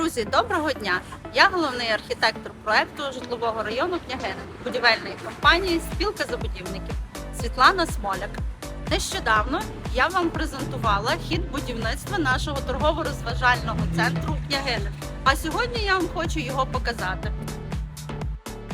Друзі, доброго дня! Я головний архітектор проекту житлового району Княгини будівельної компанії Спілка забудівників Світлана Смоляк. Нещодавно я вам презентувала хід будівництва нашого торгово-розважального центру Княгини. А сьогодні я вам хочу його показати.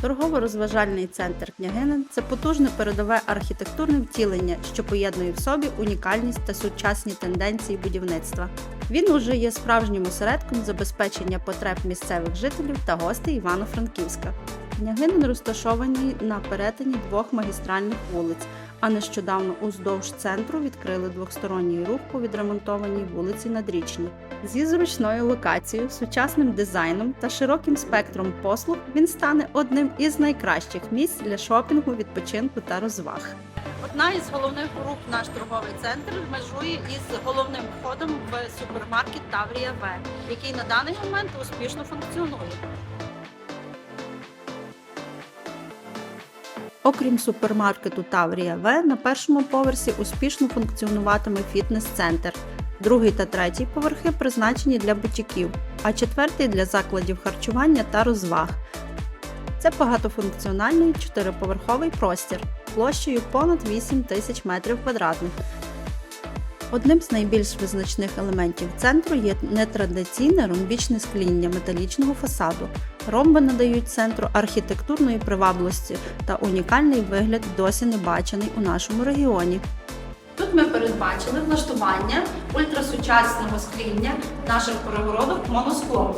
Торгово-розважальний центр Княгинин це потужне передове архітектурне втілення, що поєднує в собі унікальність та сучасні тенденції будівництва. Він уже є справжнім осередком забезпечення потреб місцевих жителів та гостей Івано-Франківська. Княгинин розташований на перетині двох магістральних вулиць, а нещодавно уздовж центру відкрили двосторонній рух по відремонтованій вулиці Надрічній. Зі зручною локацією, сучасним дизайном та широким спектром послуг він стане одним із найкращих місць для шопінгу, відпочинку та розваг. Одна із головних груп наш торговий центр межує із головним входом в супермаркет Таврія В, який на даний момент успішно функціонує. Окрім супермаркету Таврія В, на першому поверсі успішно функціонуватиме фітнес-центр. Другий та третій поверхи призначені для бутіків, а четвертий для закладів харчування та розваг. Це багатофункціональний чотириповерховий простір площею понад 8 тисяч метрів квадратних. Одним з найбільш визначних елементів центру є нетрадиційне ромбічне скління металічного фасаду. Ромби надають центру архітектурної привабливості та унікальний вигляд, досі не бачений у нашому регіоні. Тут ми передбачили влаштування ультрасучасного скління наших перегородок моносклом.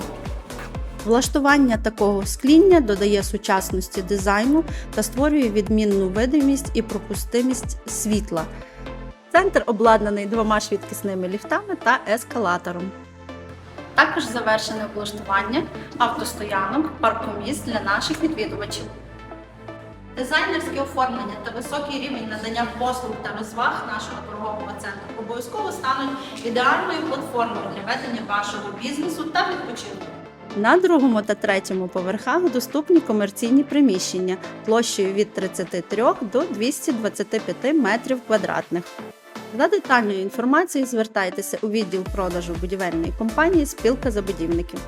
Влаштування такого скління додає сучасності дизайну та створює відмінну видимість і пропустимість світла. Центр обладнаний двома швидкісними ліфтами та ескалатором. Також завершене облаштування автостоянок, паркомісць для наших відвідувачів. Дизайнерське оформлення та високий рівень надання послуг та розваг нашого торгового центру обов'язково стануть ідеальною платформою для ведення вашого бізнесу та відпочинку. На другому та третьому поверхах доступні комерційні приміщення площею від 33 до 225 метрів квадратних. За детальною інформацією звертайтеся у відділ продажу будівельної компанії Спілка забудівників.